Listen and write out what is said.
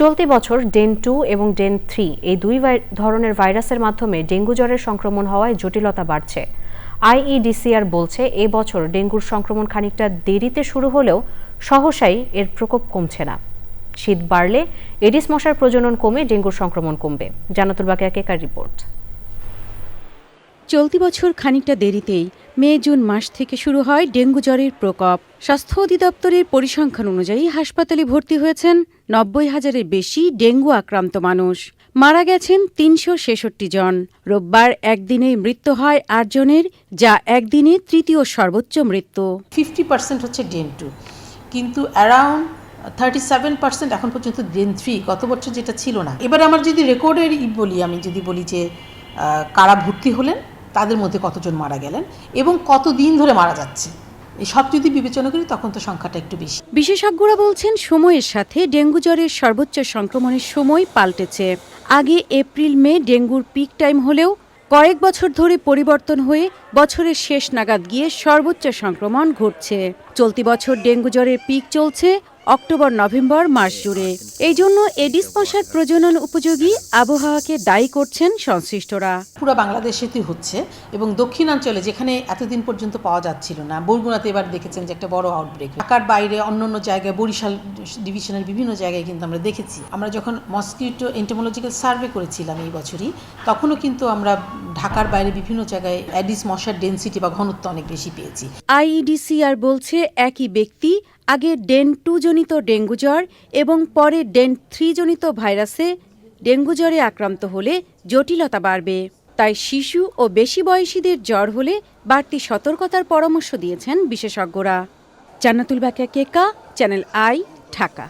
চলতি বছর DEN two এবং ডেন থ্রি এই দুই ধরনের ভাইরাসের মাধ্যমে ডেঙ্গু জ্বরের সংক্রমণ হওয়ায় জটিলতা বাড়ছে। আইইডিসিআর বলছে, এ বছর ডেঙ্গুর সংক্রমণ খানিকটা দেরিতে শুরু হলেও সহসাই এর প্রকোপ কমছে না। শীত বাড়লে এডিস মশার প্রজনন কমে, ডেঙ্গুর সংক্রমণ কমবে। জানাতুল কেকার রিপোর্ট। চলতি বছর খানিকটা দেরিতেই মে, জুন মাস থেকে শুরু হয় ডেঙ্গু জ্বরের প্রকোপ। স্বাস্থ্য অধিদপ্তরের পরিসংখ্যান অনুযায়ী হাসপাতালে ভর্তি হয়েছেন নব্বই হাজারের বেশি ডেঙ্গু আক্রান্ত মানুষ। মারা গেছেন তিনশো ছেষট্টি জন। রোববার একদিনেই মৃত্যু হয় আট জনের, যা একদিনে তৃতীয় সর্বোচ্চ মৃত্যু। ফিফটি পার্সেন্ট হচ্ছে ডেন টু কিন্তু অ্যারাউন্ড থার্টি সেভেন পার্সেন্ট এখন পর্যন্ত ডেন থ্রি, গত বছর যেটা ছিল না। এবার আমার যদি রেকর্ডের বলি, আমি যদি বলি যে কারা ভর্তি হলেন তাদের মধ্যে কতজন মারা গেলেন এবং কত দিন ধরে মারা যাচ্ছে? সব যদি বিবেচনা করি, তখন তো সংখ্যাটা একটু বেশি। বিশেষজ্ঞরা বলছেন, সময়ের সাথে ডেঙ্গু জ্বরের সর্বোচ্চ সংক্রমণের সময় পাল্টেছে। আগে এপ্রিল, মে ডেঙ্গুর পিক টাইম হলেও কয়েক বছর ধরে পরিবর্তন হয়ে বছরের শেষ নাগাদ গিয়ে সর্বোচ্চ সংক্রমণ ঘটছে। চলতি বছর ডেঙ্গু জ্বরের পিক চলছে অক্টোবর নভেম্বর মাস জুড়ে। এই জন্য এডিস মশার প্রজনন উপযোগী আবহাওয়াকে দায়ী করছেন সংশ্লিষ্টরা। পুরো বাংলাদেশেতেই হচ্ছে এবং দক্ষিণাঞ্চলে যেখানে এতদিন পর্যন্ত পাওয়া যাচ্ছিল না বরগুনাতে এবার দেখেছেন যে একটা বড় আউটব্রেক ঢাকার বাইরে অন্য অন্য জায়গায় বরিশাল ডিভিশনের বিভিন্ন জায়গায় কিন্তু আমরা দেখেছি। আমরা যখন মসকিউটো এন্টোমোলজিক্যাল সার্ভে করেছিলাম এই বছরই তখনও কিন্তু আমরা ঢাকার বাইরে বিভিন্ন জায়গায় অ্যাডিস মশার ডেন্সিটি বা ঘনত্ব অনেক বেশি পেয়েছি। আইইডিসিআর বলছে একই ব্যক্তি আগে ডেন টু জনিত ডেঙ্গু জ্বর এবং পরে ডেন থ্রি জনিত ভাইরাসে ডেঙ্গু জ্বরে আক্রান্ত হলে জটিলতা বাড়বে। তাই শিশু ও বেশি বয়সীদের জ্বর হলে বাড়তি সতর্কতার পরামর্শ দিয়েছেন বিশেষজ্ঞরা। Jannatul Bakiya Keka channel I, Dhaka.